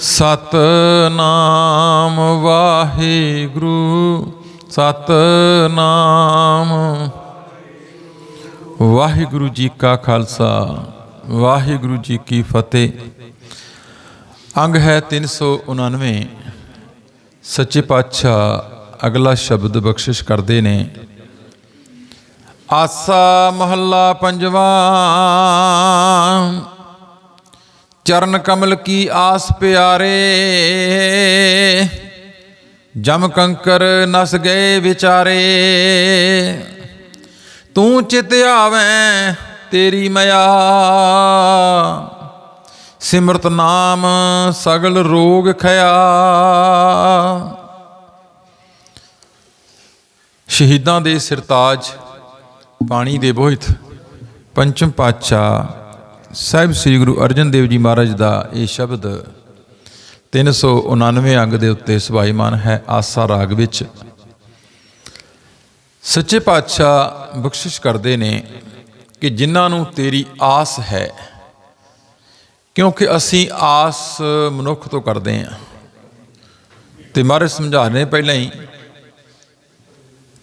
ਸਤਨਾਮ ਵਾਹਿਗੁਰੂ ਸਤਨਾਮ। ਵਾਹਿਗੁਰੂ ਜੀ ਕਾ ਖਾਲਸਾ, ਵਾਹਿਗੁਰੂ ਜੀ ਕੀ ਫਤਿਹ। ਅੰਗ ਹੈ 399 ਸੱਚੇ ਪਾਤਸ਼ਾਹ ਅਗਲਾ ਸ਼ਬਦ ਬਖਸ਼ਿਸ਼ ਕਰਦੇ ਨੇ। ਆਸਾ ਮਹੱਲਾ ਪੰਜਵਾਂ। ਚਰਨ ਕਮਲ ਕੀ ਆਸ ਪਿਆਰੇ। ਜਮ ਕੰਕਰ ਨਸ ਗਏ ਵਿਚਾਰੇ। ਤੂੰ ਚਿਤ ਆਵੇਂ ਤੇਰੀ ਮਇਆ। ਸਿਮਰਤ ਨਾਮ ਸਗਲ ਰੋਗ ਖਿਆ ਸ਼ਹੀਦਾਂ ਦੇ ਸਿਰਤਾਜ ਪਾਣੀ ਦੇ ਬੋਹਿਤ ਪੰਚਮ ਪਾਤਸ਼ਾਹ ਸਾਹਿਬ ਸ੍ਰੀ ਗੁਰੂ ਅਰਜਨ ਦੇਵ ਜੀ ਮਹਾਰਾਜ ਦਾ ਇਹ ਸ਼ਬਦ 399 ਅੰਗ ਦੇ ਉੱਤੇ ਸਵਾਈਮਾਨ ਹੈ ਆਸਾ ਰਾਗ ਵਿੱਚ। ਸੱਚੇ ਪਾਤਸ਼ਾਹ ਬਖਸ਼ਿਸ਼ ਕਰਦੇ ਨੇ ਕਿ ਜਿਨ੍ਹਾਂ ਨੂੰ ਤੇਰੀ ਆਸ ਹੈ, ਕਿਉਂਕਿ ਅਸੀਂ ਆਸ ਮਨੁੱਖ ਤੋਂ ਕਰਦੇ ਹਾਂ। ਤੇ ਮਹਾਰਾਜ ਸਮਝਾ ਰਹੇ ਪਹਿਲਾਂ ਹੀ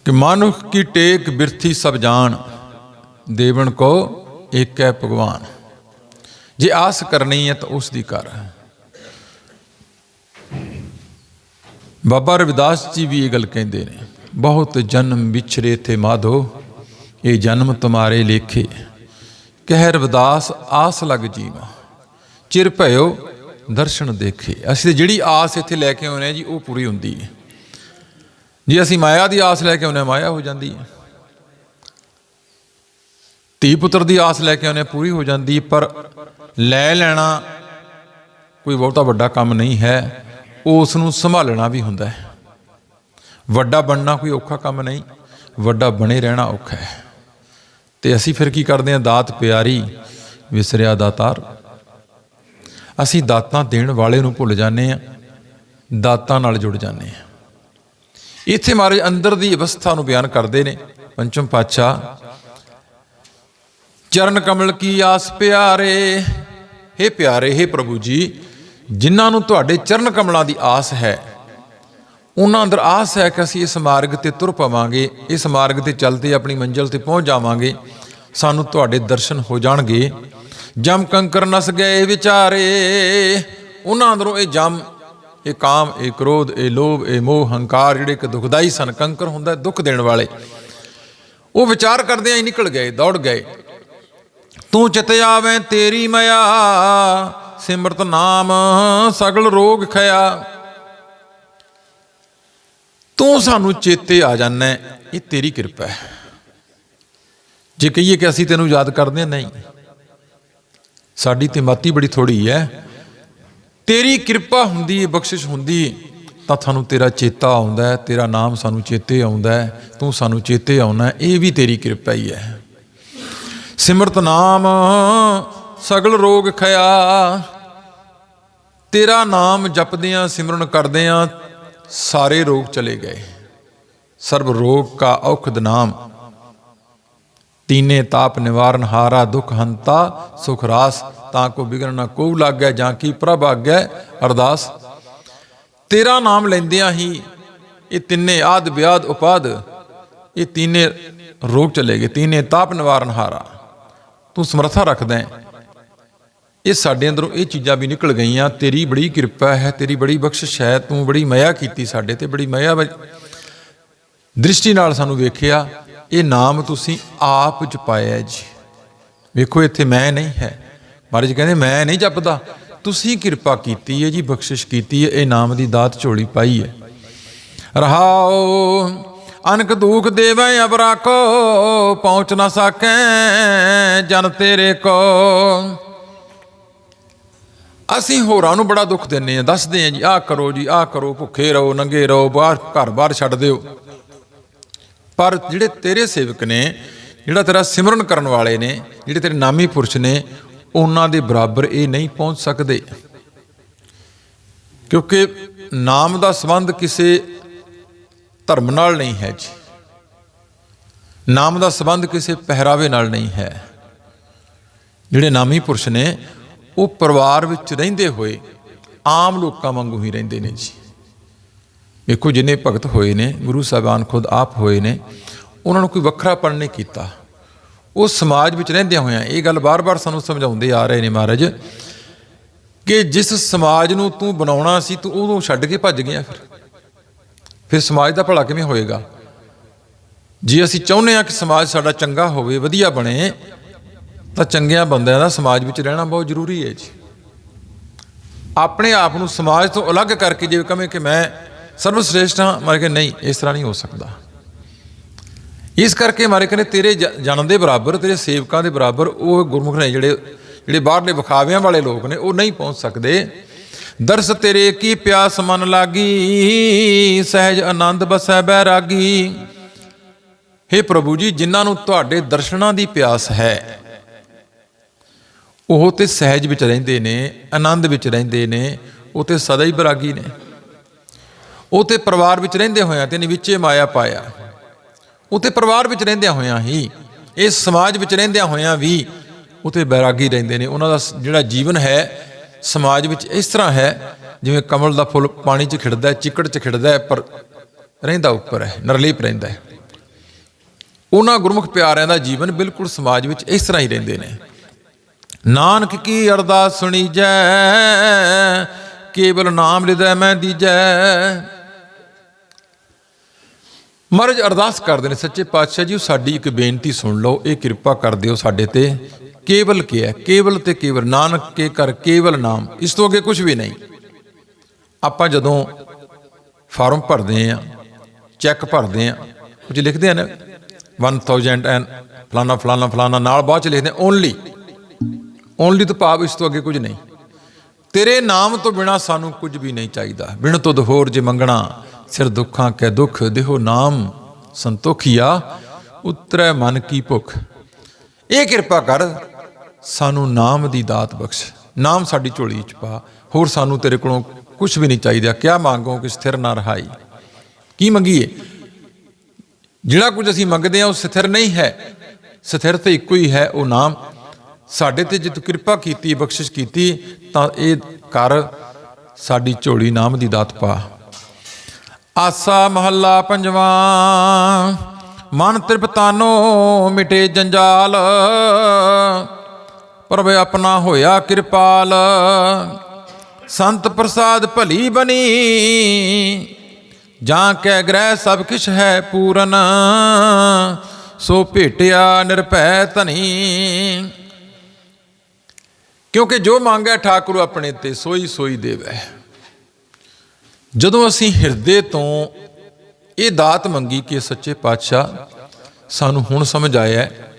ਕਿ ਮਨੁੱਖ ਕੀ ਟੇਕ ਬਿਰਥੀ ਸਭ ਜਾਣ ਦੇਵਨ ਕੋ ਇੱਕ ਹੈ ਭਗਵਾਨ। ਜੇ ਆਸ ਕਰਨੀ ਹੈ ਤਾਂ ਉਸ ਦੀ ਕਰ। ਬਾਬਾ ਰਵਿਦਾਸ ਜੀ ਵੀ ਇਹ ਗੱਲ ਕਹਿੰਦੇ ਨੇ, ਬਹੁਤ ਜਨਮ ਵਿਛਰੇ ਥੇ ਮਾਧੋ, ਇਹ ਜਨਮ ਤੁਮਾਰੇ ਲੇਖੇ। ਕਹਿ ਰਵਿਦਾਸ, ਆਸ ਲਗ ਜੀਵਾ, ਚਿਰ ਭਇਓ ਦਰਸ਼ਨ ਦੇਖੇ। ਅਸੀਂ ਜਿਹੜੀ ਆਸ ਇੱਥੇ ਲੈ ਕੇ ਆਉਨੇ ਆ ਜੀ, ਉਹ ਪੂਰੀ ਹੁੰਦੀ ਹੈ। ਜੇ ਅਸੀਂ ਮਾਇਆ ਦੀ ਆਸ ਲੈ ਕੇ ਆਉਨੇ ਮਾਇਆ ਹੋ ਜਾਂਦੀ ਹੈ। ਧੀ ਪੁੱਤਰ ਦੀ ਆਸ ਲੈ ਕੇ ਆਉਨੇ ਪੂਰੀ ਹੋ ਜਾਂਦੀ, ਪਰ ਲੈ ਲੈਣਾ ਕੋਈ ਬਹੁਤਾ ਵੱਡਾ ਕੰਮ ਨਹੀਂ ਹੈ। ਉਸ ਨੂੰ ਸੰਭਾਲਣਾ ਵੀ ਹੁੰਦਾ ਹੈ। ਵੱਡਾ ਬਣਨਾ ਕੋਈ ਔਖਾ ਕੰਮ ਨਹੀਂ, ਵੱਡਾ ਬਣੇ ਰਹਿਣਾ ਔਖਾ ਹੈ। ਤੇ ਅਸੀਂ ਫਿਰ ਕੀ ਕਰਦੇ ਹਾਂ? ਦਾਤ ਪਿਆਰੀ ਵਿਸਰਿਆ ਦਾਤਾਰ। ਅਸੀਂ ਦਾਤਾਂ ਦੇਣ ਵਾਲੇ ਨੂੰ ਭੁੱਲ ਜਾਂਦੇ ਹਾਂ, ਦਾਤਾਂ ਨਾਲ ਜੁੜ ਜਾਂਦੇ ਹਾਂ। ਇੱਥੇ ਮਹਾਰਾਜ ਅੰਦਰ ਦੀ ਅਵਸਥਾ ਨੂੰ ਬਿਆਨ ਕਰਦੇ ਨੇ। ਪੰਚਮ ਪਾਤਸ਼ਾਹ ਚਰਨ ਕਮਲ ਕੀ ਆਸ ਪਿਆਰੇ? हे ਪਿਆਰੇ हे ਪ੍ਰਭੂ ਜੀ, ਜਿਨ੍ਹਾਂ ਨੂੰ ਤੁਹਾਡੇ ਚਰਨ ਕਮਲਾਂ ਦੀ ਆਸ ਹੈ, ਉਹਨਾਂ ਅੰਦਰ ਆਸ ਹੈ ਕਿ ਅਸੀਂ ਇਸ ਮਾਰਗ ਤੇ ਤੁਰ ਪਵਾਂਗੇ, ਇਸ ਮਾਰਗ ਤੇ ਚੱਲਦੇ ਆਪਣੀ ਮੰਜ਼ਿਲ ਤੇ ਪਹੁੰਚ ਜਾਵਾਂਗੇ, ਸਾਨੂੰ ਤੁਹਾਡੇ ਦਰਸ਼ਨ ਹੋ ਜਾਣਗੇ। ਜਮ ਕੰਕਰ ਨਸ ਗਏ ਵਿਚਾਰੇ, ਉਹਨਾਂ ਅੰਦਰੋਂ ਇਹ ਜਮ, ਇਹ ਕਾਮ, ਇਹ ਕ੍ਰੋਧ, ਇਹ ਲੋਭ, ਇਹ ਮੋਹ, ਹੰਕਾਰ, ਜਿਹੜੇ ਕਿ ਦੁਖਦਾਈ ਸਨ, ਕੰਕਰ ਹੁੰਦਾ ਦੁੱਖ ਦੇਣ ਵਾਲੇ, ਉਹ ਵਿਚਾਰ ਕਰਦਿਆਂ ਹੀ ਨਿਕਲ ਗਏ, ਦੌੜ ਗਏ। ਤੂੰ ਚਿਤ ਆਵੇਂ ਤੇਰੀ ਮਇਆ, ਸਿਮਰਤ ਨਾਮ ਸਗਲ ਰੋਗ ਖਿਆ ਤੂੰ ਸਾਨੂੰ ਚੇਤੇ ਆ ਜਾਂਦਾ, ਇਹ ਤੇਰੀ ਕਿਰਪਾ ਹੈ। ਜੇ ਕਹੀਏ ਕਿ ਅਸੀਂ ਤੈਨੂੰ ਯਾਦ ਕਰਦੇ ਹਾਂ, ਨਹੀਂ। ਸਾਡੀ ਤੇ ਮਾਤੀ ਬੜੀ ਥੋੜੀ ਹੈ। ਤੇਰੀ ਕਿਰਪਾ ਹੁੰਦੀ ਹੈ ਬਖਸ਼ਿਸ਼ ਹੁੰਦੀ, ਤਾਂ ਤੁਹਾਨੂੰ ਤੇਰਾ ਚੇਤਾ ਆਉਂਦਾ ਤੇਰਾ ਨਾਮ ਸਾਨੂੰ ਚੇਤੇ ਆਉਂਦਾ ਤੂੰ ਸਾਨੂੰ ਚੇਤੇ ਆਉਣਾ ਇਹ ਵੀ ਤੇਰੀ ਕਿਰਪਾ ਹੀ ਹੈ। ਸਿਮਰਤ ਨਾਮ, ਸਗਲ ਰੋਗ ਖਿਆ ਤੇਰਾ ਨਾਮ ਜਪਦਿਆਂ ਸਿਮਰਨ ਕਰਦਿਆਂ ਸਾਰੇ ਰੋਗ ਚਲੇ ਗਏ। ਸਰਬ ਰੋਗ ਕਾ ਔਖਦ ਨਾਮ। ਤੀਨੇ ਤਾਪ ਨਿਵਾਰਨ ਹਾਰਾ ਦੁਖ ਹੰਤਾ, ਸੁਖ ਰਾਸ ਤਾਂ ਕੋ ਬਿਗਨ ਨਾ ਕੋ ਲੱਗੈ, ਜਾਂ ਕੀ ਪ੍ਰਭ ਆਗੈ, ਅਰਦਾਸ। ਤੇਰਾ ਨਾਮ ਲੈਂਦਿਆਂ ਹੀ ਇਹ ਤਿੰਨੇ ਆਦ ਵਿਆਦ ਉਪਾਦ, ਇਹ ਤੀਨੇ ਰੋਗ ਚਲੇ ਗਏ, ਤੀਨੇ ਤਾਪ ਨਿਵਾਰਨ ਹਾਰਾ। ਤੂੰ ਸਮਰੱਥਾ ਰੱਖਦਾ ਹੈ। ਇਹ ਸਾਡੇ ਅੰਦਰੋਂ ਇਹ ਚੀਜ਼ਾਂ ਵੀ ਨਿਕਲ ਗਈਆਂ, ਤੇਰੀ ਬੜੀ ਕਿਰਪਾ ਹੈ, ਤੇਰੀ ਬੜੀ ਬਖਸ਼ਿਸ਼ ਹੈ, ਤੂੰ ਬੜੀ ਮਇਆ ਕੀਤੀ ਸਾਡੇ ਤੇ, ਬੜੀ ਮਇਆ ਦ੍ਰਿਸ਼ਟੀ ਨਾਲ ਸਾਨੂੰ ਵੇਖਿਆ, ਇਹ ਨਾਮ ਤੁਸੀਂ ਆਪ ਜਪਾਇਆ ਜੀ। ਵੇਖੋ, ਇੱਥੇ ਮੈਂ ਨਹੀਂ ਹੈ। ਮਹਾਰਾਜ ਕਹਿੰਦੇ, ਮੈਂ ਨਹੀਂ ਜਪਦਾ। ਤੁਸੀਂ ਕਿਰਪਾ ਕੀਤੀ ਹੈ ਜੀ, ਬਖਸ਼ਿਸ਼ ਕੀਤੀ ਹੈ, ਇਹ ਨਾਮ ਦੀ ਦਾਤ ਝੋਲੀ ਪਾਈ ਹੈ। ਰਹਾਓ ਅਨਕ ਦੁਖ ਦੇਵੈ ਅਬਰਾ ਕੋ, ਪਹੁੰਚ ਨਾ ਸਕੈ ਜਨ ਤੇਰੇ ਕੋ। ਅਸੀਂ ਹੋਰਾਂ ਨੂੰ ਬੜਾ ਦੁੱਖ ਦਿੰਨੇ ਆ ਦੱਸਦੇ ਆ ਜੀ, ਆਹ ਕਰੋ ਜੀ, ਆਹ ਕਰੋ, ਭੁੱਖੇ ਰਹੋ, ਨੰਗੇ ਰਹੋ, ਬਾਹਰ, ਘਰ ਬਾਹਰ ਛੱਡ ਦਿਓ। ਪਰ ਜਿਹੜੇ ਤੇਰੇ ਸੇਵਕ ਨੇ, ਜਿਹੜਾ ਤੇਰਾ ਸਿਮਰਨ ਕਰਨ ਵਾਲੇ ਨੇ, ਜਿਹੜੇ ਤੇਰੇ ਨਾਮੀ ਪੁਰਸ਼ ਨੇ, ਉਹਨਾਂ ਦੇ ਬਰਾਬਰ ਇਹ ਨਹੀਂ ਪਹੁੰਚ ਸਕਦੇ। ਕਿਉਂਕਿ ਨਾਮ ਦਾ ਸੰਬੰਧ ਕਿਸੇ ਧਰਮ ਨਾਲ ਨਹੀਂ ਹੈ ਜੀ। ਨਾਮ ਦਾ ਸੰਬੰਧ ਕਿਸੇ ਪਹਿਰਾਵੇ ਨਾਲ ਨਹੀਂ ਹੈ। ਜਿਹੜੇ ਨਾਮੀ ਪੁਰਸ਼ ਨੇ, ਉਹ ਪਰਿਵਾਰ ਵਿੱਚ ਰਹਿੰਦੇ ਹੋਏ ਆਮ ਲੋਕਾਂ ਵਾਂਗੂ ਹੀ ਰਹਿੰਦੇ ਨੇ ਜੀ। ਵੇਖੋ, ਜਿੰਨੇ ਭਗਤ ਹੋਏ ਨੇ, ਗੁਰੂ ਸਾਹਿਬਾਨ ਖੁਦ ਆਪ ਹੋਏ ਨੇ, ਉਹਨਾਂ ਨੂੰ ਕੋਈ ਵੱਖਰਾਪਣ ਨਹੀਂ ਕੀਤਾ। ਉਹ ਸਮਾਜ ਵਿੱਚ ਰਹਿੰਦਿਆਂ ਹੋਇਆਂ ਇਹ ਗੱਲ ਬਾਰ-ਬਾਰ ਸਾਨੂੰ ਸਮਝਾਉਂਦੇ ਆ ਰਹੇ ਨੇ ਮਹਾਰਾਜ ਕਿ ਜਿਸ ਸਮਾਜ ਨੂੰ ਤੂੰ ਬਣਾਉਣਾ ਸੀ, ਤੂੰ ਉਹਨੂੰ ਛੱਡ ਕੇ ਭੱਜ ਗਿਆ ਫਿਰ। ਫਿਰ ਸਮਾਜ ਦਾ ਭਲਾ ਕਿਵੇਂ ਹੋਏਗਾ? ਜੇ ਅਸੀਂ ਚਾਹੁੰਦੇ ਹਾਂ ਕਿ ਸਮਾਜ ਸਾਡਾ ਚੰਗਾ ਹੋਵੇ, ਵਧੀਆ ਬਣੇ, ਤਾਂ ਚੰਗਿਆਂ ਬੰਦਿਆਂ ਦਾ ਸਮਾਜ ਵਿੱਚ ਰਹਿਣਾ ਬਹੁਤ ਜ਼ਰੂਰੀ ਹੈ ਜੀ। ਆਪਣੇ ਆਪ ਨੂੰ ਸਮਾਜ ਤੋਂ ਅਲੱਗ ਕਰਕੇ ਜੇ ਕਵੇਂ ਕਿ ਮੈਂ ਸਰਵ ਸ੍ਰੇਸ਼ਟ ਹਾਂ, ਮਾਰੇ ਕਿ ਨਹੀਂ, ਇਸ ਤਰ੍ਹਾਂ ਨਹੀਂ ਹੋ ਸਕਦਾ। ਇਸ ਕਰਕੇ ਮਾਰੇ ਕਹਿੰਦੇ ਤੇਰੇ ਜਨ ਦੇ ਬਰਾਬਰ, ਤੇਰੇ ਸੇਵਕਾਂ ਦੇ ਬਰਾਬਰ ਉਹ ਗੁਰਮੁਖ ਨੇ ਜਿਹੜੇ ਜਿਹੜੇ ਬਾਹਰਲੇ ਵਿਖਾਵਿਆਂ ਵਾਲੇ ਲੋਕ ਨੇ, ਉਹ ਨਹੀਂ ਪਹੁੰਚ ਸਕਦੇ। ਦਰਸ ਤੇਰੇ ਕੀ ਪਿਆਸ ਮਨ ਲਾਗੀ, ਸਹਿਜ ਆਨੰਦ ਬਸੈ ਬੈਰਾਗੀ हे ਪ੍ਰਭੂ ਜੀ, ਜਿਨ੍ਹਾਂ ਨੂੰ ਤੁਹਾਡੇ ਦਰਸ਼ਨਾਂ ਦੀ ਪਿਆਸ ਹੈ, ਉਹ ਤੇ ਸਹਿਜ ਵਿੱਚ ਰਹਿੰਦੇ ਨੇ, ਆਨੰਦ ਵਿੱਚ ਰਹਿੰਦੇ ਨੇ, ਉਹ ਤੇ ਸਦਾ ਹੀ ਬਰਾਗੀ ਨੇ। ਉਹ ਤੇ ਪਰਿਵਾਰ ਵਿੱਚ ਰਹਿੰਦੇ ਹੋਇਆਂ ਤੇ ਨਿਵਿਚੇ ਮਾਇਆ ਪਾਇਆ। ਉਹ ਤੇ ਪਰਿਵਾਰ ਵਿੱਚ ਰਹਿੰਦਿਆਂ ਹੋਇਆਂ ਹੀ ਇਸ ਸਮਾਜ ਵਿੱਚ ਰਹਿੰਦਿਆਂ ਹੋਇਆਂ ਵੀ ਉਹ ਤੇ ਬੈਰਾਗੀ ਰਹਿੰਦੇ ਨੇ। ਉਹਨਾਂ ਦਾ ਜਿਹੜਾ ਜੀਵਨ ਹੈ ਸਮਾਜ ਵਿੱਚ ਇਸ ਤਰ੍ਹਾਂ ਹੈ, ਜਿਵੇਂ ਕਮਲ ਦਾ ਫੁੱਲ ਪਾਣੀ 'ਚ ਖਿੜਦਾ ਹੈ, ਚਿੱਕੜ 'ਚ ਖਿੜਦਾ ਹੈ, ਪਰ ਰਹਿੰਦਾ ਉੱਪਰ ਹੈ, ਨਰਲੀਪ ਰਹਿੰਦਾ ਹੈ। ਉਹਨਾਂ ਗੁਰਮੁਖ ਪਿਆਰਿਆਂ ਦਾ ਜੀਵਨ ਬਿਲਕੁਲ ਸਮਾਜ ਵਿੱਚ ਇਸ ਤਰ੍ਹਾਂ ਹੀ ਰਹਿੰਦੇ ਨੇ। ਨਾਨਕ ਕੀ ਅਰਦਾਸ ਸੁਣੀ ਜੈ, ਕੇਵਲ ਨਾਮ ਲਿਦੈ ਮੈਂ ਦੀਜੈ ਮਹਾਰਾਜ ਅਰਦਾਸ ਕਰਦੇ ਨੇ, ਸੱਚੇ ਪਾਤਸ਼ਾਹ ਜੀ ਉਹ ਸਾਡੀ ਇੱਕ ਬੇਨਤੀ ਸੁਣ ਲਓ, ਇਹ ਕਿਰਪਾ ਕਰ ਦਿਓ ਸਾਡੇ ਤੇ। ਕੇਵਲ ਕੀ ਹੈ? ਕੇਵਲ ਤੇ ਕੇਵਲ, ਨਾਨਕ ਕੇ ਕਰ ਕੇਵਲ ਨਾਮ, ਇਸ ਤੋਂ ਅੱਗੇ ਕੁਝ ਵੀ ਨਹੀਂ। ਆਪਾਂ ਜਦੋਂ ਫਾਰਮ ਭਰਦੇ ਆ ਚੈੱਕ ਭਰਦੇ ਆ ਕੁਝ ਲਿਖਦੇ ਆ ਨਾ 1000 ਐਂਡ ਫਲਾਣਾ ਫਲਾਣਾ ਫਲਾਣਾ ਨਾਲ ਬਾਅਦ ਚ ਲਿਖਦੇ ਓਨਲੀ ਓਨਲੀ ਤੋਂ ਭਾਵ ਇਸ ਤੋਂ ਅੱਗੇ ਕੁਝ ਨਹੀਂ। ਤੇਰੇ ਨਾਮ ਤੋਂ ਬਿਨਾ ਸਾਨੂੰ ਕੁਝ ਵੀ ਨਹੀਂ ਚਾਹੀਦਾ। ਬਿਨ ਤੋਂ ਹੋਰ ਜੇ ਮੰਗਣਾ ਸਿਰ ਦੁੱਖਾਂ ਕੈ ਦੁੱਖ, ਦੇਹੋ ਨਾਮ ਸੰਤੋਖੀਆ, ਉਤਰੈ ਮਨ ਕੀ ਭੁਖ। ਇਹ ਕਿਰਪਾ ਕਰ, ਸਾਨੂੰ ਨਾਮ ਦੀ ਦਾਤ ਬਖਸ਼। ਨਾਮ ਸਾਡੀ ਝੋਲੀ ਚ ਪਾ। ਹੋਰ ਸਾਨੂੰ ਤੇਰੇ ਕੋਲੋਂ ਕੁਝ ਵੀ ਨਹੀਂ ਚਾਹੀਦਾ। ਕਿਆ ਮੰਗੋ ਕਿ ਸਥਿਰ ਨਾ ਰਹਾਈ। ਕੀ ਮੰਗੀਏ? ਜਿਹੜਾ ਕੁਝ ਅਸੀਂ ਮੰਗਦੇ ਹਾਂ, ਉਹ ਸਥਿਰ ਨਹੀਂ ਹੈ। ਸਥਿਰ ਤੇ ਇੱਕੋ ਹੀ ਹੈ, ਉਹ ਨਾਮ। ਸਾਡੇ ਤੇ ਜੇ ਤੂੰ ਕਿਰਪਾ ਕੀਤੀ, ਬਖਸ਼ਿਸ਼ ਕੀਤੀ, ਤਾਂ ਇਹ ਕਰ, ਸਾਡੀ ਝੋਲੀ ਨਾਮ ਦੀ ਦਾਤ ਪਾ। ਆਸਾ ਮਹੱਲਾ ਪੰਜਵਾਂ। ਮਨ ਤ੍ਰਿਪਤਾਨੋ ਮਿਟੇ ਜੰਜਾਲ। ਪ੍ਰਭ ਆਪਣਾ ਹੋਇਆ ਕਿਰਪਾਲ। ਸੰਤ ਪ੍ਰਸਾਦ ਭਲੀ ਬਣੀ। ਜਾਂ ਕੈ ਗ੍ਰਹਿ ਸਭ ਕਿਛ ਹੈ ਪੂਰਨ, ਸੋ ਭੇਟਿਆ ਨਿਰਭੈ ਧਨੀ। ਕਿਉਂਕਿ ਜੋ ਮੰਗੈ ਠਾਕੁਰ ਆਪਣੇ ਤੇ ਸੋਈ ਸੋਈ ਦੇਵੈ। ਜਦੋਂ ਅਸੀਂ ਹਿਰਦੇ ਤੋਂ ਇਹ ਦਾਤ ਮੰਗੀ ਕਿ ਸੱਚੇ ਪਾਤਸ਼ਾਹ, ਸਾਨੂੰ ਹੁਣ ਸਮਝ ਆਇਆ ਹੈ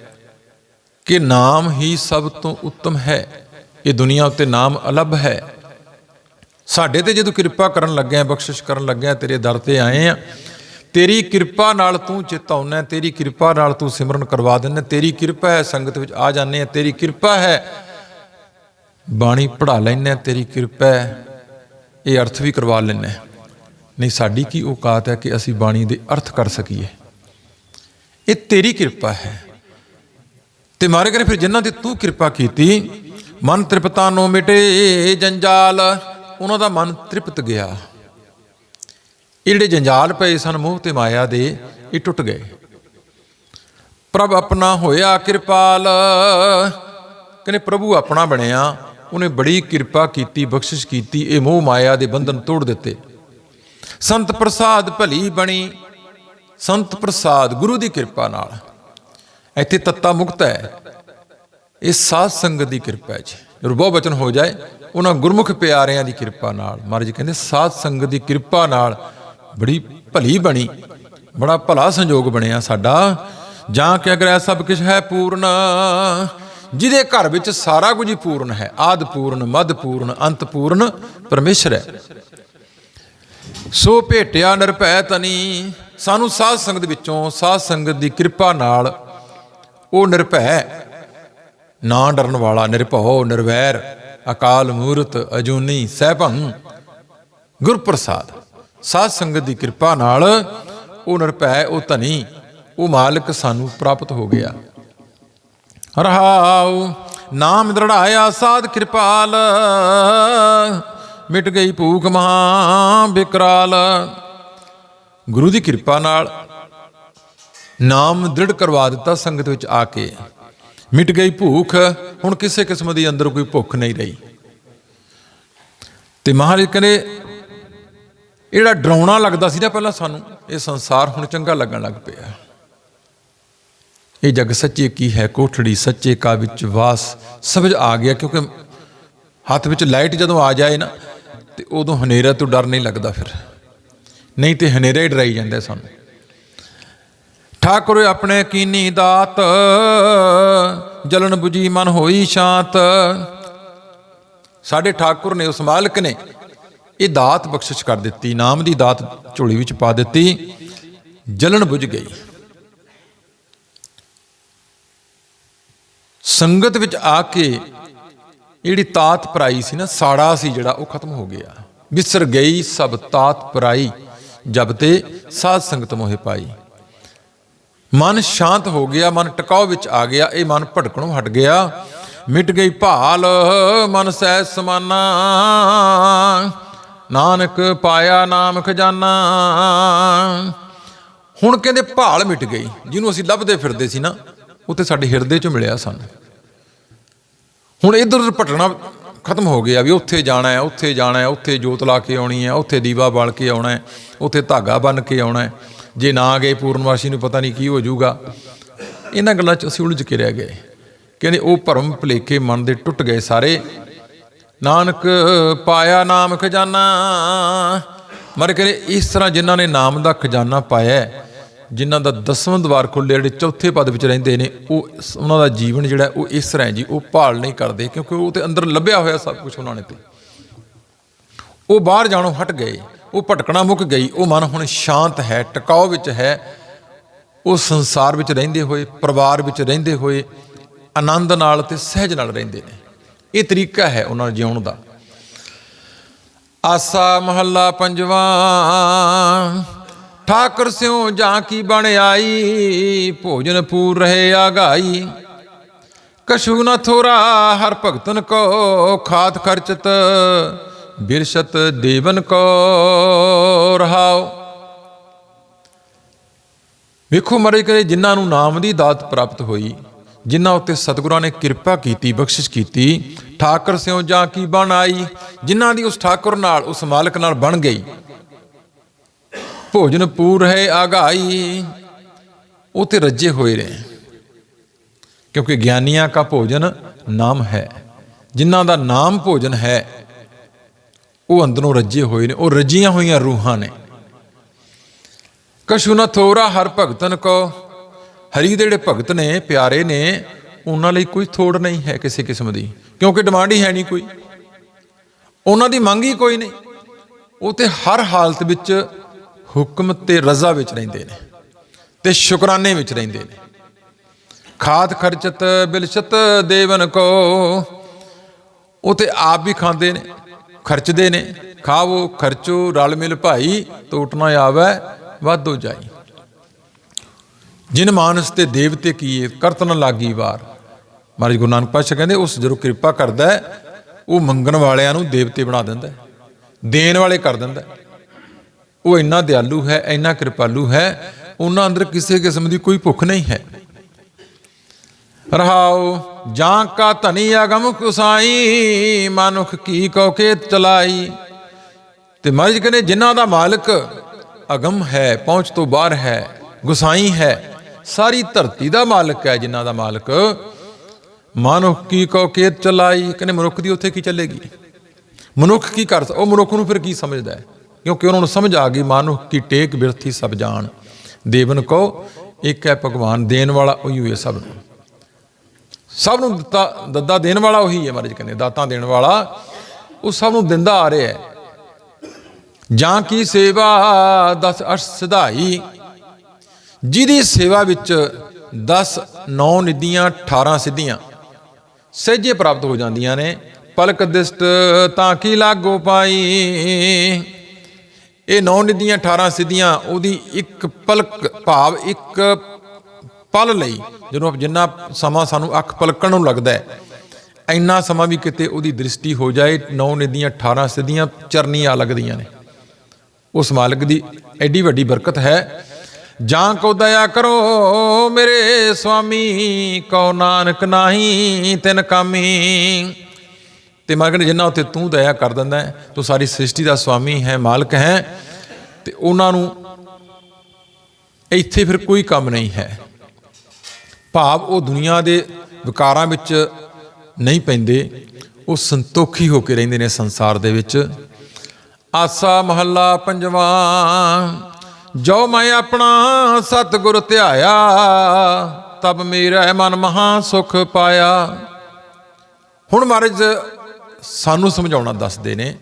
ਕਿ ਨਾਮ ਹੀ ਸਭ ਤੋਂ ਉੱਤਮ ਹੈ। ਇਹ ਦੁਨੀਆ ਉੱਤੇ ਨਾਮ ਅਲੱਭ ਹੈ। ਸਾਡੇ ਤੇ ਜਦੋਂ ਕਿਰਪਾ ਕਰਨ ਲੱਗਿਆ, ਬਖਸ਼ਿਸ਼ ਕਰਨ ਲੱਗਿਆ, ਤੇਰੇ ਦਰ ਤੇ ਆਏ ਆ ਤੇਰੀ ਕਿਰਪਾ ਨਾਲ ਤੂੰ ਚਿਤਾਉਣਾ ਤੇਰੀ ਕਿਰਪਾ ਨਾਲ ਤੂੰ ਸਿਮਰਨ ਕਰਵਾ ਦਿੰਦਾ ਤੇਰੀ ਕਿਰਪਾ ਹੈ, ਸੰਗਤ ਵਿੱਚ ਆ ਜਾਂਦੇ ਆ ਤੇਰੀ ਕਿਰਪਾ ਹੈ। ਬਾਣੀ ਪੜਾ ਲੈਨੇ ਤੇਰੀ ਕਿਰਪਾ ਹੈ। ਇਹ ਅਰਥ ਵੀ ਕਰਵਾ ਲੈਨੇ ਨਹੀਂ, ਸਾਡੀ ਕੀ ਔਕਾਤ ਹੈ ਕਿ ਅਸੀਂ ਬਾਣੀ ਦੇ ਅਰਥ ਕਰ ਸਕੀਏ? ਇਹ ਤੇਰੀ ਕਿਰਪਾ ਹੈ। ਤੇ ਮਾਰੇ ਕਰੇ ਫਿਰ ਜਿਨ੍ਹਾਂ ਤੇ ਤੂੰ ਕਿਰਪਾ ਕੀਤੀ, ਮਨ ਤ੍ਰਿਪਤਾ ਨੂੰ ਮਿਟੇ ਜੰਜਾਲ, ਉਹਨਾਂ ਦਾ ਮਨ ਤ੍ਰਿਪਤ ਗਿਆ। ਇਹ ਜਿਹੜੇ ਜੰਜਾਲ ਪਏ ਸਨ, ਮੋਹ ਤੇ ਮਾਇਆ ਦੇ, ਇਹ ਟੁੱਟ ਗਏ। ਪ੍ਰਭ ਆਪਣਾ ਹੋਇਆ ਕਿਰਪਾਲ, ਕਹਿੰਦੇ ਪ੍ਰਭੂ ਆਪਣਾ ਬਣਿਆ ਉਹਨੇ ਬੜੀ ਕਿਰਪਾ ਕੀਤੀ, ਬਖਸ਼ਿਸ਼ ਕੀਤੀ, ਇਹ ਮੋਹ ਮਾਇਆ ਦੇ ਬੰਧਨ ਤੋੜ ਦਿੱਤੇ। ਸੰਤ ਪ੍ਰਸਾਦ ਭਲੀ ਬਣੀ। ਸੰਤ ਪ੍ਰਸਾਦ ਗੁਰੂ ਦੀ ਕਿਰਪਾ ਨਾਲ। ਇੱਥੇ ਤੱਤਾ ਮੁਕਤ ਹੈ। ਇਹ ਸਾਧ ਸੰਗਤ ਦੀ ਕਿਰਪਾ ਹੈ ਜੀ। ਜਦੋਂ ਬਹੁ ਬਚਨ ਹੋ ਜਾਏ, ਉਹਨਾਂ ਗੁਰਮੁਖ ਪਿਆਰਿਆਂ ਦੀ ਕਿਰਪਾ ਨਾਲ। ਮਹਾਰਾਜ ਕਹਿੰਦੇ, ਸਾਧ ਸੰਗਤ ਦੀ ਕਿਰਪਾ ਨਾਲ ਬੜੀ ਭਲੀ ਬਣੀ। ਬੜਾ ਭਲਾ ਸੰਜੋਗ ਬਣਿਆ ਸਾਡਾ। ਜਾਂ ਕਿ ਅਗਰ ਇਹ ਸਭ ਕੁਝ ਹੈ ਪੂਰਨ ਜਿਹਦੇ ਘਰ ਵਿੱਚ ਸਾਰਾ ਕੁਝ ਹੀ ਪੂਰਨ ਹੈ। ਆਦ ਪੂਰਨ ਮਦ ਪੂਰਨ, ਅੰਤ ਪੂਰਨ ਪਰਮੇਸ਼ਰ ਹੈ। ਸੋ ਭੇਟਿਆ ਨਿਰਭੈ ਤਨੀ ਸਾਨੂੰ ਸਾਧ ਸੰਗਤ ਵਿੱਚੋਂ ਸਾਧ ਸੰਗਤ ਦੀ ਕਿਰਪਾ ਨਾਲ ਉਹ ਨਿਰਭੈ, ਨਾ ਡਰਨ ਵਾਲਾ ਨਿਰਭਉ, ਨਿਰਵੈਰ, ਅਕਾਲ ਮੂਰਤ, ਅਜੂਨੀ, ਸਹਿਭੰ, ਗੁਰਪ੍ਰਸਾਦ। ਸਾਧ ਸੰਗਤ ਦੀ ਕਿਰਪਾ ਨਾਲ ਉਹ ਨਿਰਭੈ, ਉਹ ਧਨੀ, ਉਹ ਮਾਲਕ ਸਾਨੂੰ ਪ੍ਰਾਪਤ ਹੋ ਗਿਆ। ਰਹਾਉ, ਨਾਮ ਦ੍ਰਿੜਾਇਆ ਸਾਧ ਕਿਰਪਾਲ। ਮਿਟ ਗਈ ਭੂਖ ਮਹਾ ਬਿਕਰਾਲ। ਗੁਰੂ ਦੀ ਕਿਰਪਾ ਨਾਲ ਨਾਮ ਦ੍ਰਿੜ ਕਰਵਾ ਦਿੱਤਾ ਸੰਗਤ ਵਿੱਚ ਆ ਕੇ। ਮਿਟ ਗਈ ਭੂਖ, ਹੁਣ ਕਿਸੇ ਕਿਸਮ ਦੀ ਅੰਦਰ ਕੋਈ ਭੁੱਖ ਨਹੀਂ ਰਹੀ। ਤੇ ਮਹਾਰਾਜ ਕਹਿੰਦੇ ਇਹ ਜਿਹੜਾ ਡਰਾਉਣਾ ਲੱਗਦਾ ਸੀ ਨਾ ਪਹਿਲਾਂ ਸਾਨੂੰ, ਇਹ ਸੰਸਾਰ ਹੁਣ ਚੰਗਾ ਲੱਗਣ ਲੱਗ ਪਿਆ। ਇਹ ਜਗ ਸੱਚੇ ਕੀ ਹੈ ਕੋਠੜੀ, ਸੱਚੇ ਕਾ ਵਿੱਚ ਵਾਸ। ਸਮਝ ਆ ਗਿਆ ਕਿਉਂਕਿ ਹੱਥ ਵਿੱਚ ਲਾਈਟ ਜਦੋਂ ਆ ਜਾਏ ਨਾ, ਤੇ ਉਦੋਂ ਹਨੇਰਾ ਤੋਂ ਡਰ ਨਹੀਂ ਲੱਗਦਾ ਫਿਰ। ਨਹੀਂ ਤੇ ਹਨੇਰਾ ਹੀ ਡਰਾਈ ਜਾਂਦਾ ਸਾਨੂੰ। ਠਾਕੁਰ ਆਪਣੇ ਕੀਨੀ ਦਾਤ, ਜਲਨ 부ਜੀ ਮਨ ਹੋਈ ਸ਼ਾਂਤ। ਸਾਡੇ ਠਾਕੁਰ ਨੇ ਉਸ ਮਾਲਕ ਨੇ ਇਹ ਦਾਤ ਬਖਸ਼ਿਸ਼ ਕਰ ਦਿੱਤੀ, ਨਾਮ ਦੀ ਦਾਤ ਝੋਲੀ ਵਿੱਚ ਪਾ ਦਿੱਤੀ। ਜਲਨ 부ਝ ਗਈ। ਸੰਗਤ ਵਿੱਚ ਆ ਕੇ ਜਿਹੜੀ ਤਾਤ ਪਰਾਈ ਸੀ ਨਾ, ਸਾੜਾ ਸੀ ਜਿਹੜਾ, ਉਹ ਖਤਮ ਹੋ ਗਿਆ। ਵਿਸਰ ਗਈ, ਸਭ ਤਾਤ ਪਰਾਈ, ਜਬ ਤੇ ਸਾਧ ਸੰਗਤ ਮੋਹਿ ਪਾਈ। ਮਨ ਸ਼ਾਂਤ ਹੋ ਗਿਆ, ਮਨ ਟਿਕਾਉ ਵਿੱਚ ਆ ਗਿਆ, ਇਹ ਮਨ ਭਟਕਣੋਂ ਹਟ ਗਿਆ। ਮਿਟ ਗਈ ਭਾਲ, ਮਨ ਸਹਿ ਸਮਾਨਾ। ਨਾਨਕ ਪਾਇਆ ਨਾਮ ਖਜ਼ਾਨਾ। ਹੁਣ ਕਹਿੰਦੇ ਭਾਲ ਮਿਟ ਗਈ, ਜਿਹਨੂੰ ਅਸੀਂ ਲੱਭਦੇ ਫਿਰਦੇ ਸੀ ਨਾ ਉਹ ਤੇ ਸਾਡੇ ਹਿਰਦੇ ਚੋਂ ਮਿਲਿਆ ਸਾਨੂੰ। ਹੁਣ ਇਧਰ ਉਧਰ ਭਟਣਾ ਖਤਮ ਹੋ ਗਿਆ ਵੀ ਉੱਥੇ ਜਾਣਾ ਹੈ, ਉੱਥੇ ਜਾਣਾ ਹੈ, ਉੱਥੇ ਜੋਤ ਲਾ ਕੇ ਆਉਣੀ ਹੈ, ਉੱਥੇ ਦੀਵਾ ਬਾਲ ਕੇ ਆਉਣਾ ਹੈ, ਉੱਥੇ ਧਾਗਾ ਬੰਨ ਕੇ ਆਉਣਾ ਹੈ। ਜੇ ਨਾ ਗਏ ਪੂਰਨਵਾਸੀ ਨੂੰ ਪਤਾ ਨਹੀਂ ਕੀ ਹੋ ਜਾਊਗਾ। ਇਹਨਾਂ ਗੱਲਾਂ 'ਚ ਅਸੀਂ ਉਲਝ ਕੇ ਰਹਿ ਗਏ। ਕਹਿੰਦੇ ਉਹ ਭਰਮ ਭਲੇਖੇ ਮਨ ਦੇ ਟੁੱਟ ਗਏ ਸਾਰੇ। ਨਾਨਕ ਪਾਇਆ ਨਾਮ ਖਜ਼ਾਨਾ। ਮਰ ਕਹਿੰਦੇ ਇਸ ਤਰ੍ਹਾਂ ਜਿਨ੍ਹਾਂ ਨੇ ਨਾਮ ਦਾ ਖਜ਼ਾਨਾ ਪਾਇਆ ਜਿਨ੍ਹਾਂ ਦਾ ਦਸਵਾਂ ਦਵਾਰ ਖੁੱਲੇ ਜਿਹੜੇ ਚੌਥੇ ਪਦ ਵਿੱਚ ਰਹਿੰਦੇ ਨੇ, ਉਹ ਉਹਨਾਂ ਦਾ ਜੀਵਨ ਜਿਹੜਾ, ਉਹ ਇਸ ਤਰ੍ਹਾਂ ਜੀ, ਉਹ ਭਾਲ ਨਹੀਂ ਕਰਦੇ, ਕਿਉਂਕਿ ਉਹ ਤੇ ਅੰਦਰ ਲੱਭਿਆ ਹੋਇਆ ਸਭ ਕੁਝ ਉਹਨਾਂ ਨੇ ਤੇ। ਉਹ ਬਾਹਰ ਜਾਣੋਂ ਹਟ ਗਏ, ਉਹ ਭਟਕਣਾ ਮੁੱਕ ਗਈ, ਉਹ ਮਨ ਹੁਣ ਸ਼ਾਂਤ ਹੈ ਟਿਕਾਓ ਵਿੱਚ ਹੈ। ਉਹ ਸੰਸਾਰ ਵਿੱਚ ਰਹਿੰਦੇ ਹੋਏ, ਪਰਿਵਾਰ ਵਿੱਚ ਰਹਿੰਦੇ ਹੋਏ, ਆਨੰਦ ਨਾਲ ਤੇ ਸਹਿਜ ਨਾਲ ਰਹਿੰਦੇ ਨੇ। ਇਹ ਤਰੀਕਾ ਹੈ ਉਹਨਾਂ ਜਿਉਣ ਦਾ। ਆਸਾ ਮਹੱਲਾ ਪੰਜਵਾਂ। ਠਾਕਰ ਸਿਉ ਜਾਂ ਕੀ ਬਣ ਆਈ? ਭੋਜਨ ਪੂਰ ਰਹੇ ਆਗਾਈ। ਕਛੂ ਨ ਥੋਰਾ, ਹਰ ਭਗਤਨ ਕੋ ਖਾਤ ਖਰਚਤ, ਬਿਰਸ਼ਤ ਦੇਵਨ ਕੋ ਰਹਾਓ ਵੇਖੋ ਮਰੇ ਕਰੇ, ਜਿਨ੍ਹਾਂ ਨੂੰ ਨਾਮ ਦੀ ਦਾਤ ਪ੍ਰਾਪਤ ਹੋਈ, ਜਿਨ੍ਹਾਂ ਉੱਤੇ ਸਤਿਗੁਰਾਂ ਨੇ ਕਿਰਪਾ ਕੀਤੀ, ਬਖਸ਼ਿਸ਼ ਕੀਤੀ, ਠਾਕਰ ਸਿਉ ਜਾਂ ਕੀ ਬਣ ਆਈ, ਜਿਨ੍ਹਾਂ ਦੀ ਉਸ ਠਾਕੁਰ ਨਾਲ, ਉਸ ਮਾਲਕ ਨਾਲ ਬਣ ਗਈ ਭੋਜਨ ਪੂਰ ਹੈ ਆਗਾਈ, ਉਹ ਤੇ ਰੱਜੇ ਹੋਏ ਨੇ। ਕਿਉਂਕਿ ਗਿਆਨੀਆਂ ਦਾ ਭੋਜਨ ਨਾਮ ਹੈ, ਜਿਨ੍ਹਾਂ ਦਾ ਨਾਮ ਭੋਜਨ ਹੈ, ਉਹ ਅੰਦਰੋਂ ਰੱਜੇ ਹੋਏ ਨੇ, ਉਹ ਰੱਜੀਆਂ ਹੋਈਆਂ ਰੂਹਾਂ ਨੇ। ਕਸ਼ੂ ਨ ਥੋਰਾ ਹਰ ਭਗਤਨ ਕੋ, ਹਰੀ ਦੇ ਜਿਹੜੇ ਭਗਤ ਨੇ, ਪਿਆਰੇ ਨੇ, ਉਹਨਾਂ ਲਈ ਕੋਈ ਥੋੜ ਨਹੀਂ ਹੈ ਕਿਸੇ ਕਿਸਮ ਦੀ, ਕਿਉਂਕਿ ਡਿਮਾਂਡ ਹੀ ਹੈ ਨਹੀਂ ਕੋਈ। ਉਹਨਾਂ ਦੀ ਮੰਗ ਹੀ ਕੋਈ ਨਹੀਂ। ਉਹ ਤੇ ਹਰ ਹਾਲਤ ਵਿੱਚ ਹੁਕਮ ਤੇ ਰਜ਼ਾ ਵਿੱਚ ਰਹਿੰਦੇ ਨੇ ਤੇ ਸ਼ੁਕਰਾਨੇ ਵਿੱਚ ਰਹਿੰਦੇ ਨੇ। ਖਾਦ ਖਰਚਤ ਬਿਲਸ਼ਤ ਦੇਵਨ ਕੋ, ਉਹ ਤੇ ਆਪ ਵੀ ਖਾਂਦੇ ਨੇ, ਖਰਚਦੇ ਨੇ। ਖਾਵੋ, ਖਰਚੋ, ਰਲ ਮਿਲ ਭਾਈ ਟੋਟ ਨਾ ਆਵੇ, ਵਾਧੋ ਜਾਈ। ਜਿਨ ਮਾਨਸ ਤੇ ਦੇਵਤੇ ਕੀਏ, ਕਰਤ ਲਾਗੀ ਵਾਰ। ਮਹਾਰਾਜ ਗੁਰੂ ਨਾਨਕ ਪਾਤਸ਼ਾਹ ਕਹਿੰਦੇ, ਉਸ ਜਦੋਂ ਕਿਰਪਾ ਕਰਦਾ ਉਹ ਮੰਗਣ ਵਾਲਿਆਂ ਨੂੰ ਦੇਵਤੇ ਬਣਾ ਦਿੰਦਾ ਦੇਣ ਵਾਲੇ ਕਰ ਦਿੰਦਾ ਉਹ ਇੰਨਾ ਦਿਆਲੂ ਹੈ, ਇੰਨਾ ਕਿਰਪਾਲੂ ਹੈ, ਉਹਨਾਂ ਅੰਦਰ ਕਿਸੇ ਕਿਸਮ ਦੀ ਕੋਈ ਭੁੱਖ ਨਹੀਂ ਹੈ। ਰਹਾਉ ਜਾਂ ਕਾ ਧਨੀ ਅਗਮ ਕੁਸਾਈ, ਮਨੁਖ ਕੀ ਕੋ ਚਲਾਈ। ਤੇ ਮਹਾਰਾਜ ਕਹਿੰਦੇ, ਜਿਨ੍ਹਾਂ ਦਾ ਮਾਲਕ ਅਗਮ ਹੈ, ਪਹੁੰਚ ਤੋਂ ਬਾਹਰ ਹੈ, ਗੁਸਾਈ ਹੈ, ਸਾਰੀ ਧਰਤੀ ਦਾ ਮਾਲਕ ਹੈ ਜਿਨ੍ਹਾਂ ਦਾ ਮਾਲਕ ਮਨੁਖ ਕੀ ਕੌਕੇਤ ਚਲਾਈ। ਕਹਿੰਦੇ, ਮਨੁੱਖ ਦੀ ਉੱਥੇ ਕੀ ਚੱਲੇਗੀ? ਮਨੁੱਖ ਕੀ ਕਰ ਉਹ ਮਨੁੱਖ ਨੂੰ ਫਿਰ ਕੀ ਸਮਝਦਾ ਹੈ? ਕਿਉਂਕਿ ਉਹਨਾਂ ਨੂੰ ਸਮਝ ਆ ਗਈ, ਮਨੁੱਖ ਕੀ ਟੇਕ ਬਿਰਥੀ ਸਭ ਜਾਣ। ਦੇਵਨ ਕੋ ਇੱਕ ਹੈ ਭਗਵਾਨ, ਦੇਣ ਵਾਲਾ ਉਹੀ ਹੈ ਸਭ ਨੂੰ। ਸਭ ਨੂੰ ਦਿੱਤਾ ਦੱਦਾ ਦੇਣ ਵਾਲਾ ਉਹੀ ਹੈ ਮਹਾਰਾਜ ਕਹਿੰਦੇ, ਦਾਤਾਂ ਦੇਣ ਵਾਲਾ, ਉਹ ਸਭ ਨੂੰ ਦਿੰਦਾ ਆ ਰਿਹਾ ਹੈ। ਜਾਂ ਕੀ ਸੇਵਾ, ਦਸ ਅਸ਼ ਸਿਧਾਈ। ਜਿਹਦੀ ਸੇਵਾ ਵਿੱਚ 10 9 ਨਿਧੀਆਂ 18 ਸਿੱਧੀਆਂ ਸਹਿਜੇ ਪ੍ਰਾਪਤ ਹੋ ਜਾਂਦੀਆਂ ਨੇ। ਪਲਕ ਦਿਸਟ ਤਾਂ ਕੀ ਲਾਗੋ ਪਾਈ? ਇਹ ਨੌ ਨਿਧੀਆਂ 18 ਸਿੱਧੀਆਂ, ਉਹਦੀ ਇੱਕ ਪਲਕ ਭਾਵ, ਇੱਕ ਪਲ ਲਈ ਜਦੋਂ ਜਿੰਨਾ ਸਮਾਂ ਸਾਨੂੰ ਅੱਖ ਪਲਕਣ ਨੂੰ ਲੱਗਦਾ ਹੈ, ਇੰਨਾ ਸਮਾਂ ਵੀ ਕਿਤੇ ਉਹਦੀ ਦ੍ਰਿਸ਼ਟੀ ਹੋ ਜਾਏ, ਨੌ ਨਿਧੀਆਂ 18 ਸਿੱਧੀਆਂ ਚਰਨੀਆਂ ਲੱਗਦੀਆਂ ਨੇ। ਉਸ ਮਾਲਕ ਦੀ ਐਡੀ ਵੱਡੀ ਬਰਕਤ ਹੈ, ਜਾਂ ਕੋ ਦਇਆ ਕਰੋ ਮੇਰੇ ਸੁਆਮੀ ਕਉ ਨਾਨਕ ਨਾਹੀ ਤਿਨ ਕਾਮੀ ਤੇ ਮੈਂ ਨੇ ਜਿੰਨਾ ਉੱਤੇ ਤੂੰ ਦਇਆ ਕਰ ਦਿੰਦਾ ਤੂੰ ਸਾਰੀ ਸ੍ਰਿਸ਼ਟੀ ਦਾ ਸਵਾਮੀ ਹੈ, ਮਾਲਕ ਹੈ, ਤੇ ਉਹਨਾਂ ਨੂੰ ਇੱਥੇ ਫਿਰ ਕੋਈ ਕੰਮ ਨਹੀਂ ਹੈ। ਭਾਵ ਉਹ ਦੁਨੀਆ ਦੇ ਵਿਕਾਰਾਂ ਵਿੱਚ ਨਹੀਂ ਪੈਂਦੇ, ਉਹ ਸੰਤੋਖੀ ਹੋ ਕੇ ਰਹਿੰਦੇ ਨੇ ਸੰਸਾਰ ਦੇ ਵਿੱਚ। ਆਸਾ ਮਹੱਲਾ ਪੰਜਵਾਂ, ਜੋ ਮੈਂ ਆਪਣਾ ਸਤਿਗੁਰ ਧਿਆਇਆ, ਤਬ ਮੇਰਾ ਮਨ ਮਹਾ ਸੁਖ ਪਾਇਆ। ਹੁਣ ਮਹਾਰਾਜ ਸਾਨੂੰ ਸਮਝਾਉਣਾ ਦੱਸਦੇ ਨੇ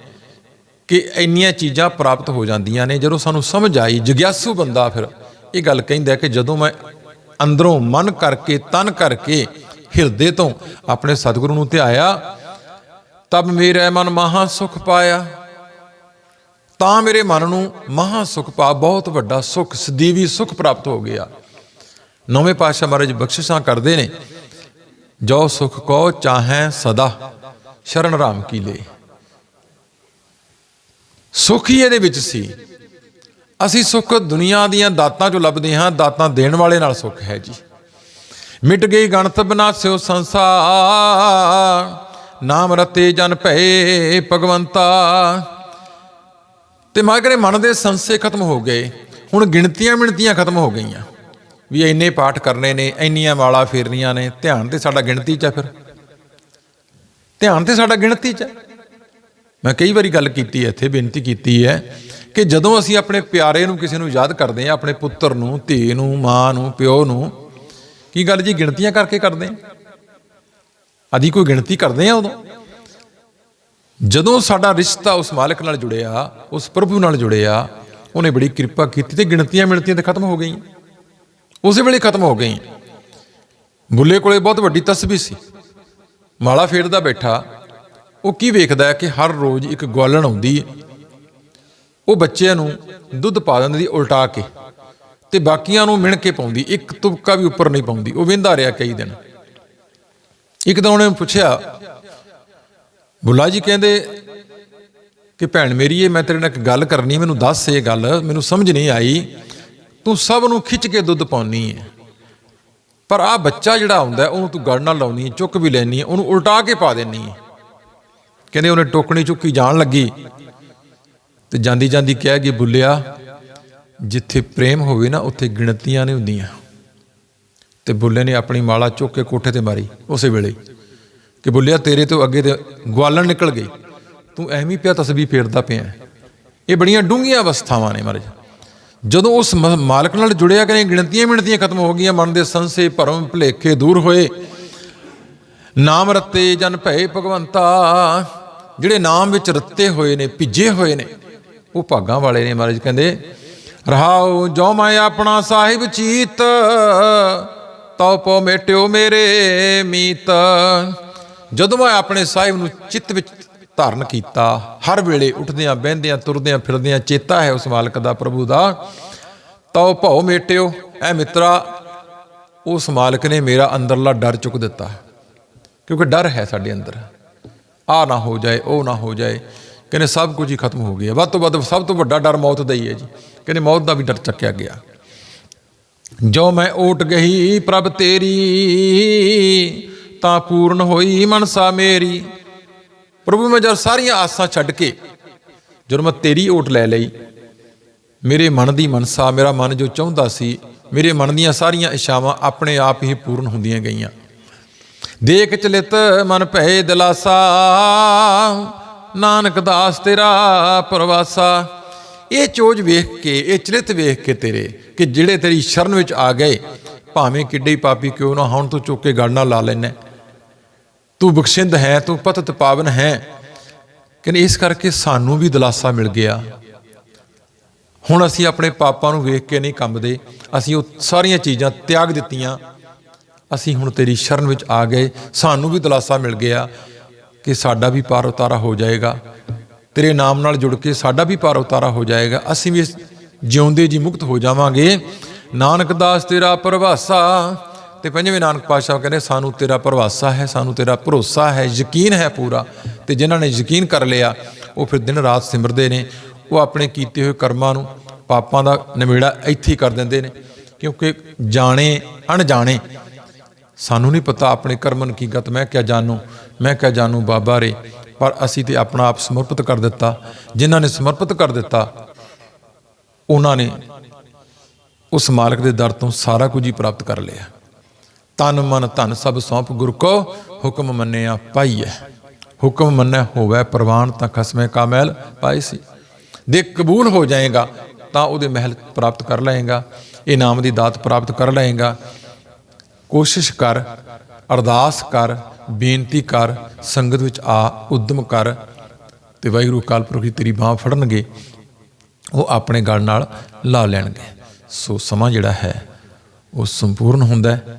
ਕਿ ਇੰਨੀਆਂ ਚੀਜ਼ਾਂ ਪ੍ਰਾਪਤ ਹੋ ਜਾਂਦੀਆਂ ਨੇ, ਜਦੋਂ ਸਾਨੂੰ ਸਮਝ ਆਈ, ਜਗਿਆਸੂ ਬੰਦਾ ਫਿਰ ਇਹ ਗੱਲ ਕਹਿੰਦਾ ਕਿ ਜਦੋਂ ਮੈਂ ਅੰਦਰੋਂ ਮਨ ਕਰਕੇ, ਤਨ ਕਰਕੇ, ਹਿਰਦੇ ਤੋਂ ਆਪਣੇ ਸਤਿਗੁਰੂ ਨੂੰ ਧਿਆਇਆ, ਤਬ ਮੇਰਾ ਮਨ ਮਹਾ ਸੁਖ ਪਾਇਆ। ਤਾਂ ਮੇਰੇ ਮਨ ਨੂੰ ਮਹਾ ਸੁਖ ਪਾ, ਬਹੁਤ ਵੱਡਾ ਸੁਖ, ਸਦੀਵੀ ਸੁਖ ਪ੍ਰਾਪਤ ਹੋ ਗਿਆ। ਨੌਵੇਂ ਪਾਤਸ਼ਾਹ ਮਹਾਰਾਜ ਬਖਸ਼ਿਸ਼ਾਂ ਕਰਦੇ ਨੇ, ਜੋ ਸੁਖ ਕੋ ਚਾਹੈ ਸਦਾ। ਸ਼ਰਨ ਰਾਮ ਕੀ ਲੇ ਸੁਖ ਹੀ ਇਹਦੇ ਵਿੱਚ ਸੀ। ਅਸੀਂ ਸੁਖ ਦੁਨੀਆ ਦੀਆਂ ਦਾਤਾਂ ਚੋਂ ਲੱਭਦੇ ਹਾਂ, ਦਾਤਾਂ ਦੇਣ ਵਾਲੇ ਨਾਲ ਸੁਖ ਹੈ ਜੀ। ਮਿਟ ਗਈ ਗਣਤ ਬਨਾਸਿਓ ਸੰਸਾਰ, ਨਾਮ ਰਤੇ ਜਨ ਭਏ ਭਗਵੰਤਾ। ਤੇ ਮਾਗਰੇ ਮਨ ਦੇ ਸੰਸੇ ਖਤਮ ਹੋ ਗਏ। ਹੁਣ ਗਿਣਤੀਆਂ ਮਿਣਤੀਆਂ ਖਤਮ ਹੋ ਗਈਆਂ। ਵੀ ਇੰਨੇ ਪਾਠ ਕਰਨੇ ਨੇ, ਇੰਨੀਆਂ ਵਾਲਾ ਫੇਰਨੀਆਂ ਨੇ। ਧਿਆਨ ਤੇ ਸਾਡਾ ਗਿਣਤੀ ਚ ਆ ਫਿਰ। ਧਿਆਨ ਤੇ ਸਾਡਾ ਗਿਣਤੀ ਚ ਹੈ। ਮੈਂ ਕਈ ਵਾਰੀ ਗੱਲ ਕੀਤੀ ਹੈ, ਇੱਥੇ ਬੇਨਤੀ ਕੀਤੀ ਹੈ ਕਿ ਜਦੋਂ ਅਸੀਂ ਆਪਣੇ ਪਿਆਰੇ ਨੂੰ ਕਿਸੇ ਨੂੰ ਯਾਦ ਕਰਦੇ ਹਾਂ, ਆਪਣੇ ਪੁੱਤਰ ਨੂੰ, ਧੀ ਨੂੰ, ਮਾਂ ਨੂੰ, ਪਿਓ ਨੂੰ, ਕੀ ਗੱਲ ਜੀ, ਗਿਣਤੀਆਂ ਕਰਕੇ ਕਰਦੇ ਹਾਂ? ਆਦੀ ਕੋਈ ਗਿਣਤੀ ਕਰਦੇ ਆ ਉਦੋਂ? ਜਦੋਂ ਸਾਡਾ ਰਿਸ਼ਤਾ ਉਸ ਮਾਲਕ ਨਾਲ ਜੁੜਿਆ, ਉਸ ਪ੍ਰਭੂ ਨਾਲ ਜੁੜਿਆ, ਉਹਨੇ ਬੜੀ ਕਿਰਪਾ ਕੀਤੀ ਤੇ ਗਿਣਤੀਆਂ ਮਿਣਤੀਆਂ ਤੇ ਖਤਮ ਹੋ ਗਈਆਂ। ਉਸੇ ਵੇਲੇ ਖਤਮ ਹੋ ਗਈਆਂ। ਬੁੱਲੇ ਕੋਲੇ ਬਹੁਤ ਵੱਡੀ ਤਸਬੀਹ ਸੀ। ਮਾਲਾ ਫੇਰਦਾ ਬੈਠਾ, ਉਹ ਕੀ ਵੇਖਦਾ ਹੈ ਕਿ ਹਰ ਰੋਜ਼ ਇੱਕ ਗਵਾਲਣ ਆਉਂਦੀ ਹੈ ਉਹ ਬੱਚਿਆਂ ਨੂੰ ਦੁੱਧ ਪਾ ਦਿੰਦੀ ਸੀ ਉਲਟਾ ਕੇ ਤੇ ਬਾਕੀਆਂ ਨੂੰ ਮਿਣ ਕੇ ਪਾਉਂਦੀ ਇੱਕ ਤੁਪਕਾ ਵੀ ਉੱਪਰ ਨਹੀਂ ਪਾਉਂਦੀ, ਉਹ ਵਿੰਦਾ ਰਿਹਾ ਕਈ ਦਿਨ। ਇੱਕ ਦਿਨ ਉਹਨੇ ਪੁੱਛਿਆ, ਬੁੱਲਾ ਜੀ ਕਹਿੰਦੇ ਕਿ ਭੈਣ ਮੇਰੀ ਇਹ ਮੈਂ ਤੇਰੇ ਨਾਲ ਇੱਕ ਗੱਲ ਕਰਨੀ ਮੈਨੂੰ ਦੱਸ ਇਹ ਗੱਲ, ਮੈਨੂੰ ਸਮਝ ਨਹੀਂ ਆਈ। ਤੂੰ ਸਭ ਨੂੰ ਖਿੱਚ ਕੇ ਦੁੱਧ ਪਾਉਣੀ ਹੈ ਪਰ ਆ ਬੱਚਾ ਜਿਹੜਾ ਆਉਂਦਾ ਉਹਨੂੰ ਤੂੰ ਗੜ ਨਾਲ ਲਾਉਣੀ ਚੁੱਕ ਵੀ ਲੈਣੀ ਹੈ, ਉਹਨੂੰ ਉਲਟਾ ਕੇ ਪਾ ਦੇਣੀ ਹੈ। ਕਹਿੰਦੇ ਉਹਨੇ ਟੋਕਣੀ ਚੁੱਕੀ ਜਾਣ ਲੱਗੀ ਤੇ ਜਾਂਦੀ ਜਾਂਦੀ ਕਹਿ ਗਈ, ਬੁੱਲਿਆ, ਜਿੱਥੇ ਪ੍ਰੇਮ ਹੋਵੇ ਨਾ, ਉੱਥੇ ਗਿਣਤੀਆਂ ਨਹੀਂ ਹੁੰਦੀਆਂ। ਤੇ ਬੁੱਲੇ ਨੇ ਆਪਣੀ ਮਾਲਾ ਚੁੱਕ ਕੇ ਕੋਠੇ ਤੇ ਮਾਰੀ ਉਸੇ ਵੇਲੇ। ਕਿ ਬੁੱਲਿਆ, ਤੇਰੇ ਤੋਂ ਅੱਗੇ ਤੇ ਗਵਾਲਣ ਨਿਕਲ ਗਈ ਤੂੰ ਐਵੇਂ ਪਿਆ ਤਸਬੀਹ ਫੇਰਦਾ ਪਿਆ। ਇਹ ਬੜੀਆਂ ਡੂੰਘੀਆਂ ਅਵਸਥਾਵਾਂ ਨੇ ਮਹਾਰਾਜ। ਜਦੋਂ ਉਸ ਮਾਲਕ ਨਾਲ ਜੁੜਿਆ ਕਰੇ, ਗਿਣਤੀਆਂ ਮਿਣਤੀਆਂ ਖਤਮ ਹੋ ਗਈਆਂ, ਮਨ ਦੇ ਸੰਸੇ ਭਰਮ ਭੁਲੇਖੇ ਦੂਰ ਹੋਏ। ਨਾਮ ਰਤੇ ਜਨ ਭਏ ਭਗਵੰਤਾ, ਜਿਹੜੇ ਨਾਮ ਵਿੱਚ ਰੱਤੇ ਹੋਏ ਨੇ, ਭਿੱਜੇ ਹੋਏ ਨੇ, ਉਹ ਭਾਗਾਂ ਵਾਲੇ ਨੇ ਮਹਾਰਾਜ ਕਹਿੰਦੇ, ਰਹਾਉ ਜੋ ਮੈਂ ਆਪਣਾ ਸਾਹਿਬ ਚੀਤ, ਤਉ ਪੋ ਮੇਟਿਓ ਮੇਰੇ ਮੀਤ। ਜਦੋਂ ਮੈਂ ਆਪਣੇ ਸਾਹਿਬ ਨੂੰ ਚਿੱਤ ਵਿੱਚ ਧਾਰਨ ਕੀਤਾ। ਹਰ ਵੇਲੇ ਉੱਠਦਿਆਂ, ਬਹਿੰਦਿਆਂ, ਤੁਰਦਿਆਂ, ਫਿਰਦਿਆਂ ਚੇਤਾ ਹੈ ਉਸ ਮਾਲਕ ਦਾ, ਪ੍ਰਭੂ ਦਾ। ਤਉ ਭਉ ਮੇਟਿਓ, ਐ ਮਿੱਤਰਾ, ਉਸ ਮਾਲਕ ਨੇ ਮੇਰਾ ਅੰਦਰਲਾ ਡਰ ਚੁੱਕ ਦਿੱਤਾ। ਕਿਉਂਕਿ ਡਰ ਹੈ ਸਾਡੇ ਅੰਦਰ। ਆ ਨਾ ਹੋ ਜਾਏ, ਉਹ ਨਾ ਹੋ ਜਾਏ, ਕਹਿੰਦੇ ਸਭ ਕੁਝ ਹੀ ਖਤਮ ਹੋ ਗਿਆ। ਵੱਧ ਤੋਂ ਵੱਧ ਸਭ ਤੋਂ ਵੱਡਾ ਡਰ ਮੌਤ ਦਾ ਹੀ ਹੈ ਜੀ। ਕਹਿੰਦੇ ਮੌਤ ਦਾ ਵੀ ਡਰ ਚੱਕਿਆ ਗਿਆ। ਜੋ ਮੈਂ ਓਟ ਗਈ ਪ੍ਰਭ ਤੇਰੀ, ਤਾਂ ਪੂਰਨ ਹੋਈ ਮਨਸਾ ਮੇਰੀ। ਪ੍ਰਭੂ, ਮੈਂ ਜਦ ਸਾਰੀਆਂ ਆਸਾਂ ਛੱਡ ਕੇ ਜਦੋਂ ਮੈਂ ਤੇਰੀ ਓਟ ਲੈ ਲਈ, ਮੇਰੇ ਮਨ ਦੀ ਮਨਸਾ, ਮੇਰਾ ਮਨ ਜੋ ਚਾਹੁੰਦਾ ਸੀ, ਮੇਰੇ ਮਨ ਦੀਆਂ ਸਾਰੀਆਂ ਇਛਾਵਾਂ ਆਪਣੇ ਆਪ ਹੀ ਪੂਰਨ ਹੁੰਦੀਆਂ ਗਈਆਂ। ਦੇਖ ਚਲਿਤ ਮਨ ਭਏ ਦਿਲਾਸਾ, ਨਾਨਕ ਦਾਸ ਤੇਰਾ ਪ੍ਰਵਾਸਾ। ਇਹ ਚੋਜ ਵੇਖ ਕੇ, ਇਹ ਚਲਿਤ ਵੇਖ ਕੇ ਤੇਰੇ, ਕਿ ਜਿਹੜੇ ਤੇਰੀ ਸ਼ਰਨ ਵਿੱਚ ਆ ਗਏ, ਭਾਵੇਂ ਕਿੱਡੇ ਪਾਪੀ ਕਿਉਂ ਨਾ ਹੁਣ, ਤੂੰ ਚੁੱਕ ਕੇ ਗੜ ਨਾਲ ਲਾ ਲੈਣਾ ਤੂੰ ਬਖਸ਼ਿੰਦ ਹੈ, ਤੂੰ ਪਤਤ ਪਾਵਨ ਹੈ। ਕਹਿੰਦੇ ਇਸ ਕਰਕੇ ਸਾਨੂੰ ਵੀ ਦਿਲਾਸਾ ਮਿਲ ਗਿਆ। ਹੁਣ ਅਸੀਂ ਆਪਣੇ ਪਾਪਾਂ ਨੂੰ ਵੇਖ ਕੇ ਨਹੀਂ ਕੰਬਦੇ। ਅਸੀਂ ਉਹ ਸਾਰੀਆਂ ਚੀਜ਼ਾਂ ਤਿਆਗ ਦਿੱਤੀਆਂ। ਅਸੀਂ ਹੁਣ ਤੇਰੀ ਸ਼ਰਨ ਵਿੱਚ ਆ ਗਏ। ਸਾਨੂੰ ਵੀ ਦਿਲਾਸਾ ਮਿਲ ਗਿਆ ਕਿ ਸਾਡਾ ਵੀ ਪਾਰ ਉਤਾਰਾ ਹੋ ਜਾਏਗਾ। ਤੇਰੇ ਨਾਮ ਨਾਲ ਜੁੜ ਕੇ ਸਾਡਾ ਵੀ ਪਾਰ ਉਤਾਰਾ ਹੋ ਜਾਏਗਾ। ਅਸੀਂ ਵੀ ਜਿਉਂਦੇ ਜੀ ਮੁਕਤ ਹੋ ਜਾਵਾਂਗੇ। ਨਾਨਕ ਦਾਸ ਤੇਰਾ ਪ੍ਰਵਾਸਾ ਤੇ ਪੰਜਵੇਂ ਨਾਨਕ ਪਾਤਸ਼ਾਹ ਕਹਿੰਦੇ, ਸਾਨੂੰ ਤੇਰਾ ਭਰਵਾਸਾ ਹੈ, ਸਾਨੂੰ ਤੇਰਾ ਭਰੋਸਾ ਹੈ, ਯਕੀਨ ਹੈ ਪੂਰਾ। ਤੇ ਜਿਨ੍ਹਾਂ ਨੇ ਯਕੀਨ ਕਰ ਲਿਆ, ਉਹ ਫਿਰ ਦਿਨ ਰਾਤ ਸਿਮਰਦੇ ਨੇ, ਉਹ ਆਪਣੇ ਕੀਤੇ ਹੋਏ ਕਰਮਾਂ ਨੂੰ ਪਾਪਾਂ ਦਾ ਨਿਬੇੜਾ ਇੱਥੇ ਹੀ ਕਰ ਦਿੰਦੇ ਨੇ, ਕਿਉਂਕਿ ਜਾਣੇ, ਅਣਜਾਣੇ, ਸਾਨੂੰ ਨਹੀਂ ਪਤਾ ਆਪਣੇ ਕਰਮਨ ਕੀ ਗਤ ਮੈਂ ਕਿਆ ਜਾਣੂ? ਮੈਂ ਕਿਆ ਜਾਣੂ ਬਾਬਾ ਰੇ? ਪਰ ਅਸੀਂ ਤੇ ਆਪਣਾ ਆਪ ਸਮਰਪਿਤ ਕਰ ਦਿੱਤਾ। ਜਿਨ੍ਹਾਂ ਨੇ ਸਮਰਪਿਤ ਕਰ ਦਿੱਤਾ, ਉਹਨਾਂ ਨੇ ਉਸ ਮਾਲਕ ਦੇ ਦਰ ਤੋਂ ਸਾਰਾ ਕੁਝ ਹੀ ਪ੍ਰਾਪਤ ਕਰ ਲਿਆ। ਤਨ ਮਨ ਧਨ ਸਭ ਸੌਂਪ ਗੁਰ ਕੋ ਹੁਕਮ ਮੰਨਿਆ ਪਾਈਐ। ਹੁਕਮ ਮੰਨੈ ਹੋਵੇ ਪ੍ਰਵਾਨ ਤਾਂ ਖਸਮੇ ਕਾ ਪਾਈ ਸੀ। ਦੇ ਕਬੂਲ ਹੋ ਜਾਏਗਾ ਤਾਂ ਉਹਦੇ ਮਹਿਲ ਪ੍ਰਾਪਤ ਕਰ ਲਏਗਾ ਇਨਾਮ ਦੀ ਦਾਤ ਪ੍ਰਾਪਤ ਕਰ ਲਏਗਾ। ਕੋਸ਼ਿਸ਼ ਕਰ, ਅਰਦਾਸ ਕਰ, ਬੇਨਤੀ ਕਰ, ਸੰਗਤ ਵਿੱਚ ਆ, ਉਦਮ ਕਰ, ਤੇ ਵਾਹਿਗੁਰੂ ਕਾਲ ਪੁਰਖ ਦੀ ਤੇਰੀ ਬਾਹ ਫੜਨਗੇ, ਉਹ ਆਪਣੇ ਗਲ ਨਾਲ ਲਾ ਲੈਣਗੇ। ਸੋ ਸਮਾਂ ਜਿਹੜਾ ਹੈ, ਉਹ ਸੰਪੂਰਨ ਹੁੰਦਾ ਹੈ।